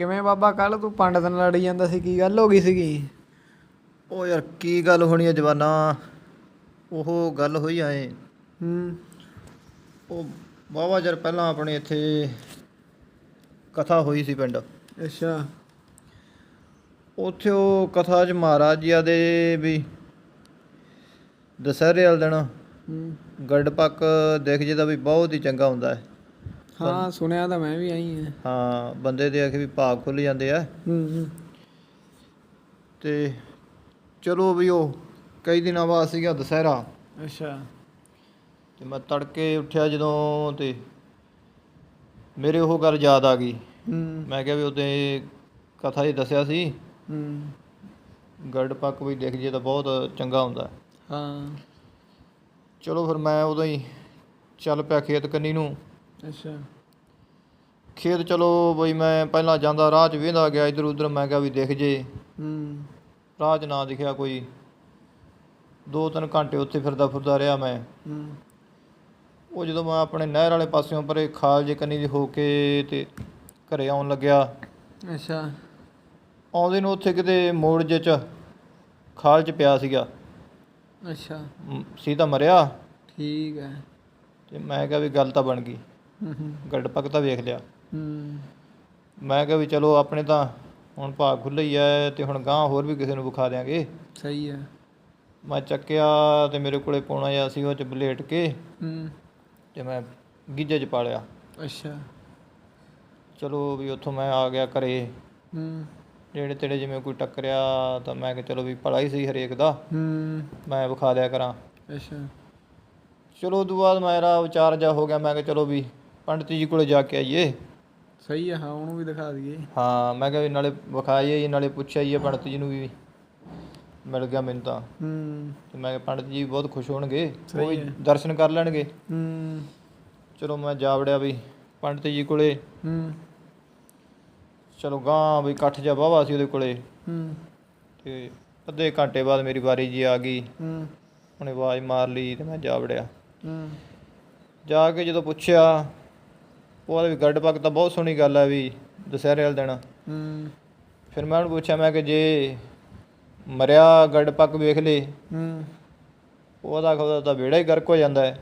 ਕਿਵੇਂ ਬਾਬਾ ਕੱਲ ਤੂੰ ਪੰਡਤ ਨਾਲ ਲੜੀ ਜਾਂਦਾ ਸੀ ਕੀ ਗੱਲ ਹੋ ਗਈ ਸੀਗੀ? ਉਹ ਯਾਰ ਕੀ ਗੱਲ ਹੋਣੀ ਹੈ ਜਵਾਨਾ? ਉਹ ਗੱਲ ਹੋਈ ਆਏ ਹੂੰ। ਉਹ ਬਾਵਾ ਜਰ ਪਹਿਲਾਂ ਆਪਣੇ ਇੱਥੇ ਕਥਾ ਹੋਈ ਸੀ ਪਿੰਡ। ਅੱਛਾ। ਉੱਥੇ ਉਹ ਕਥਾ 'ਚ ਮਹਾਰਾਜ ਜੀ ਦੇ ਵੀ ਦਸਹਿਰੇ ਵਾਲੇ ਦਿਨ ਹੂੰ। ਗੜਪੱਕ ਦੇਖ ਜੇ ਦਾ ਵੀ ਬਹੁਤ ਹੀ ਚੰਗਾ ਹੁੰਦਾ ਹੈ। ਹਾਂ ਸੁਣਿਆ ਤਾਂ ਮੈਂ ਵੀ ਆਈ ਹਾਂ। ਹਾਂ ਬੰਦੇ ਦੇ ਆਖੇ ਵੀ ਭਾਗ ਖੁੱਲ ਜਾਂਦੇ ਆ। ਹੂੰ ਹੂੰ। ਤੇ ਚਲੋ ਵੀ ਉਹ ਕਈ ਦਿਨਾਂ ਬਾਅਦ ਸੀਗਾ ਦਸਹਿਰਾ। ਅੱਛਾ। ਤੇ ਮੈਂ ਤੜਕੇ ਉੱਠਿਆ ਜਦੋਂ ਤੇ ਮੇਰੇ ਉਹ ਗੱਲ ਯਾਦ ਆ ਗਈ। ਹੂੰ। ਮੈਂ ਕਿਹਾ ਵੀ ਉਹਦੇ ਕਥਾ 'ਚ ਦੱਸਿਆ ਸੀ। ਹੂੰ। ਗੜਪੱਕ ਵੀ ਦੇਖ ਜੇ ਤਾਂ ਬਹੁਤ ਚੰਗਾ ਹੁੰਦਾ। ਹੈ। ਹਾਂ। ਚਲੋ ਫਿਰ ਮੈਂ ਉਦੋਂ ਹੀ ਚੱਲ ਪਿਆ ਖੇਤ ਕੰਨੀ ਨੂੰ। ਅੱਛਾ। ਖੇਤ ਚਲੋ ਬਈ ਮੈਂ ਪਹਿਲਾਂ ਜਾਂਦਾ ਰਾਹ 'ਚ ਵੇਂਦਾ ਗਿਆ ਇਧਰ ਉਧਰ ਮੈਂ ਕਿਹਾ ਵੀ ਦਿਖ ਜੇ। ਹੂੰ। ਰਾਹ 'ਚ ਨਾ ਦਿਖਿਆ ਕੋਈ। ਦੋ ਤਿੰਨ ਘੰਟੇ ਉੱਥੇ ਫਿਰਦਾ ਫਿਰਦਾ ਰਿਹਾ ਮੈਂ। ਹੂੰ। ਉਹ ਜਦੋਂ ਮੈਂ ਆਪਣੇ ਨਹਿਰ ਵਾਲੇ ਪਾਸਿਓਂ ਪਰੇ ਖਾਲ ਜੇ ਕੰਨੀ ਦੀ ਹੋ ਕੇ ਤੇ ਘਰੇ ਆਉਣ ਲੱਗਿਆ। ਅੱਛਾ। ਆਉਂਦੇ ਨੂੰ ਉੱਥੇ ਕਿਤੇ ਮੋੜ ਜੇ ਚ ਖਾਲ 'ਚ ਪਿਆ ਸੀਗਾ। ਅੱਛਾ। ਸੀ ਤਾਂ ਮਰਿਆ। ਠੀਕ ਹੈ। ਤੇ ਮੈਂ ਕਿਹਾ ਵੀ ਗੱਲ ਤਾਂ ਬਣ ਗਈ। ਹੂੰ ਗੜਪੱਕ ਤਾਂ ਵੇਖ ਲਿਆ। ਮੈਂ ਕਿਹਾ ਵੀ ਚਲੋ ਆਪਣੇ ਤਾਂ ਹੁਣ ਭਾਗ ਖੁੱਲ੍ਹਾ ਹੀ ਐ ਤੇ ਹੁਣ ਗਾਂ ਹੋਰ ਵੀ ਕਿਸੇ ਨੂੰ ਵਿਖਾ ਦਿਆਂਗੇ। ਸਹੀ ਹੈ। ਮੈਂ ਚੱਕਿਆ ਤੇ ਮੇਰੇ ਕੋਲੇ ਪੌਣਾ ਜਿਹਾ ਸੀ ਉਹ ਚ ਬਲੇਟ ਕੇ ਹੂੰ। ਤੇ ਮੈਂ ਗੀਜੇ 'ਚ ਪਾ ਲਿਆ। ਅੱਛਾ। ਚਲੋ ਵੀ ਉੱਥੋਂ ਮੈਂ ਆ ਗਿਆ ਘਰੇ। ਹੂੰ। ਜਿਹੜੇ ਤੇੜੇ ਜਿਵੇਂ ਕੋਈ ਟੱਕਰਿਆ ਤਾਂ ਮੈਂ ਕਿਹਾ ਚਲੋ ਵੀ ਭਲਾ ਹੀ ਸੀ ਹਰੇਕ ਦਾ। ਹੂੰ। ਮੈਂ ਵਿਖਾ ਦਿਆ ਕਰਾਂ। ਅੱਛਾ। ਚਲੋ ਉਦੋਂ ਬਾਅਦ ਮੇਰਾ ਵਿਚਾਰ ਜਾ ਹੋ ਗਿਆ ਮੈਂ ਕਿਹਾ ਚਲੋ ਵੀ ਪੰਡਤ ਜੀ ਕੋਲੇ ਜਾ ਕੇ ਆਈਏ। ਸਹੀ ਹੈ ਹਾਂ ਉਹਨੂੰ ਵੀ ਦਿਖਾ ਦਈਏ। ਹਾਂ ਮੈਂ ਕਿਹਾ ਵੀ ਨਾਲੇ ਵਿਖਾਈਏ ਨਾਲੇ ਪੁੱਛਿਆਈਏ ਪੰਡਤ ਜੀ ਨੂੰ ਵੀ ਮਿਲ ਗਿਆ ਮੈਨੂੰ ਤਾਂ। ਹੂੰ। ਤੇ ਮੈਂ ਕਿਹਾ ਪੰਡਤ ਜੀ ਬਹੁਤ ਖੁਸ਼ ਹੋਣਗੇ ਉਹ ਵੀ। ਦਰਸ਼ਨ ਕਰ ਲੈਣਗੇ। ਹੂੰ। ਚਲੋ ਮੈਂ ਜਾ ਵੜਿਆ ਵੀ ਪੰਡਤ ਜੀ ਕੋਲੇ। ਹੂੰ। ਚਲੋ ਗਾਂ ਵੀ ਇਕੱਠ ਜਾ ਵਾਹਵਾ ਸੀ ਉਹਦੇ ਕੋਲੇ। ਹੂੰ। ਤੇ ਅੱਧੇ ਘੰਟੇ ਬਾਅਦ ਮੇਰੀ ਵਾਰੀ ਜੀ ਆ ਗਈ। ਹੂੰ। ਉਹਨੇ ਆਵਾਜ਼ ਮਾਰ ਲਈ ਤੇ ਮੈਂ ਜਾ ਵੜਿਆ। ਹੂੰ। ਜਾ ਕੇ ਜਦੋਂ ਪੁੱਛਿਆ ਉਹ ਆਲੇ ਵੀ ਗੱਡ ਪੱਕ ਤਾਂ ਬਹੁਤ ਸੋਹਣੀ ਗੱਲ ਹੈ ਵੀ ਦੁਸਹਿਰੇ ਵਾਲੇ ਦਿਨ। ਹੂੰ। ਫਿਰ ਮੈਂ ਉਹਨੂੰ ਪੁੱਛਿਆ ਮੈਂ ਕਿ ਜੇ ਮਰਿਆ ਗੱਡ ਪੱਕ ਵੇਖ ਲੇ ਹੂੰ। ਉਹਦਾ ਖੋਦਾ ਤਾਂ ਵਿਹੜਾ ਹੀ ਗਰਕ ਹੋ ਜਾਂਦਾ ਹੈ।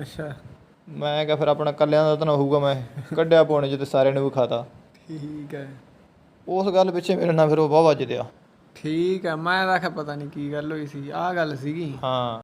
ਅੱਛਾ। ਮੈਂ ਕਿਹਾ ਫਿਰ ਆਪਣਾ ਕੱਲਿਆਂ ਦਾ ਤਾਂ ਨਾ ਹੋਊਗਾ ਮੈਂ ਕੱਢਿਆ ਪੌਣੇ ਚ ਤੇ ਸਾਰਿਆਂ ਨੂੰ ਵਿਖਾਤਾ ਠੀਕ ਹੈ। ਉਸ ਗੱਲ ਪਿੱਛੇ ਮੇਰੇ ਨਾਲ ਫਿਰ ਉਹ ਵਾਹ ਵੱਜਦਿਆ ਠੀਕ ਹੈ ਮੈਂ ਤਾਂ ਆਖਿਆ ਪਤਾ ਨਹੀਂ ਕੀ ਗੱਲ ਹੋਈ ਸੀ ਆਹ ਗੱਲ ਸੀਗੀ। ਹਾਂ।